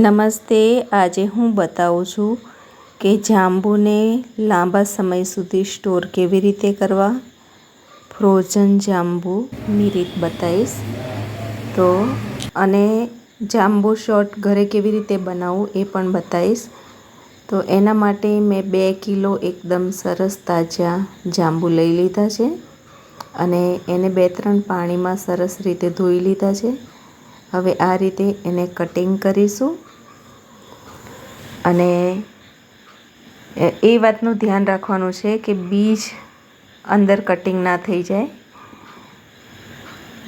નમસ્તે, આજે હું બતાવું છું કે જાંબુને લાંબા સમય સુધી સ્ટોર કેવી રીતે કરવા? ફ્રોઝન જાંબુની રીત બતાવીશ. તો, અને જાંબુ શોટ ઘરે કેવી રીતે બનાવવું એ પણ બતાવીશ. તો એના માટે મેં બે કિલો એકદમ સરસ તાજા જાંબુ લઈ લીધા છે અને એને બે ત્રણ પાણીમાં સરસ રીતે ધોઈ લીધા છે. હવે આ રીતે એને કટિંગ કરીશું. અને એ વાતનું ધ્યાન રાખવાનું છે કે બીજ અંદર કટિંગ ના થઈ જાય.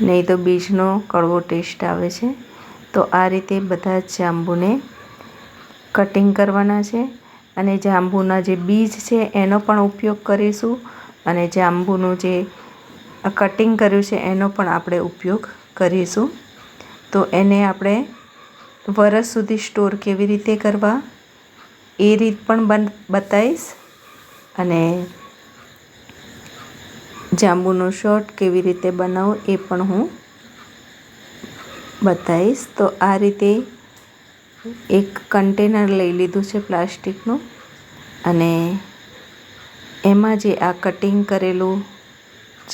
નહીં તો બીજનો કડવો ટેસ્ટ આવે છે. તો આ રીતે બધા જાંબુને કટિંગ કરવાના છે. અને જાંબુના જે બીજ છે એનો પણ ઉપયોગ કરીશું. અને જાંબુનું જે કટિંગ કર્યું છે એનો પણ આપણે ઉપયોગ કરીશું. તો એને આપણે વરસ સુધી સ્ટોર કેવી રીતે કરવા એ રીત પણ બન, બતાવીશ. અને જાંબુનો શોર્ટ કેવી રીતે બનાવું એ પણ હું બતાવીશ. તો આ રીતે એક કન્ટેનર લઈ લીધું છે પ્લાસ્ટિકનું. અને એમાં જે આ કટિંગ કરેલું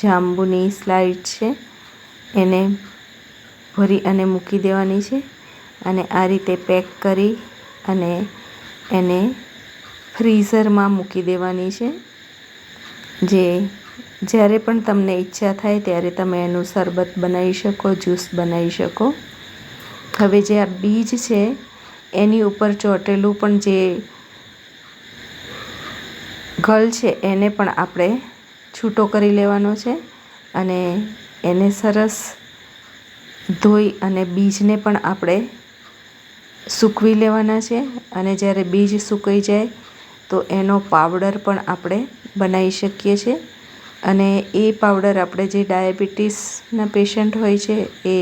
જાંબુની સ્લાઇડ છે, એને ભરી અને મૂકી દેવાની છે અને આ રીતે પેક કરી અને એને ફ્રીઝરમાં મૂકી દેવાની છે. જે જ્યારે પણ તમને ઈચ્છા થાય ત્યારે તમે એનું શરબત બનાવી શકો, જ્યુસ બનાવી શકો. હવે જે આ બીજ છે, એની ઉપર ચોંટેલું પણ જે ગલ છે, એને પણ આપણે છૂટો કરી લેવાનો છે અને એને સરસ ધોઈ અને બીજને પણ આપણે સૂકવી લેવાના છે. અને જ્યારે બીજ સુકાઈ જાય, તો એનો પાવડર પણ આપણે બનાવી શકીએ છીએ. અને એ પાવડર આપણે જે ડાયાબિટીસના પેશન્ટ હોય છે, એ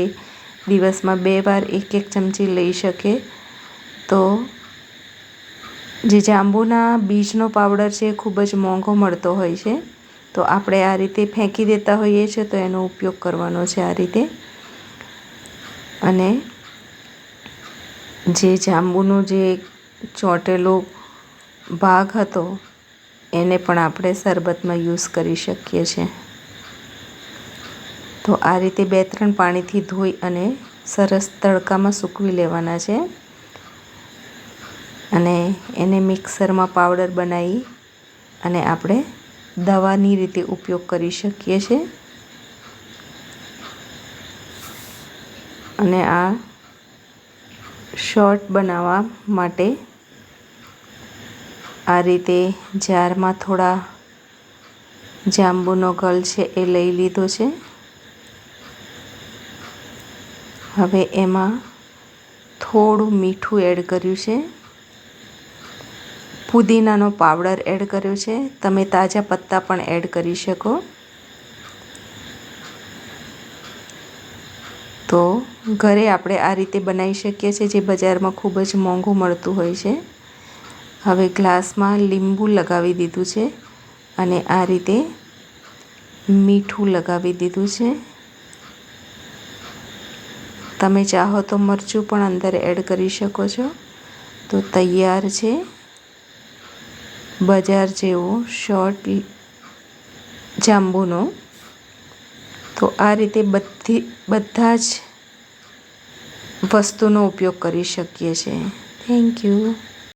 દિવસમાં બે વાર એક એક ચમચી લઈ શકે. તો જે જાંબુના બીજનો પાવડર છે, એ ખૂબ જ મોંઘો મળતો હોય છે. તો આપણે આ રીતે ફેંકી દેતા હોઈએ છીએ, તો એનો ઉપયોગ કરવાનો છે આ રીતે. અને જે જાંબુનો જે ચોંટેલો ભાગ હતો, એને પણ આપણે શરબતમાં યુઝ કરી શકીએ છીએ તો આ રીતે બે ત્રણ પાણીથી ધોઈ અને સરસ તડકામાં સૂકવી લેવાના છે. અને એને મિક્સરમાં પાવડર બનાવી અને આપણે દવાની રીતે ઉપયોગ કરી શકીએ છીએ અને આ શોર્ટ બનાવવા માટે આ રીતે જારમાં થોડા જાંબુનો ગલ છે એ લઈ લીધો છે. હવે એમાં થોડું મીઠું એડ કર્યું છે. પુદીનાનો પાવડર એડ કર્યો છે. તમે તાજા પત્તા પણ એડ કરી શકો. તો ઘરે આપણે આ રીતે બનાવી શકીએ છીએ, જે બજારમાં ખૂબ જ મોંઘું મળતું હોય છે. હવે ગ્લાસમાં લીંબુ લગાવી દીધું છે અને આ રીતે મીઠું લગાવી દીધું છે. તમે ચાહો તો મરચું પણ અંદર એડ કરી શકો છો. તો તૈયાર છે. બજાર જેવો શોર્ટ જાંબુનો. તો આ રીતે બધી, બધા જ વસ્તુનો ઉપયોગ કરી શકીએ છીએ. Thank you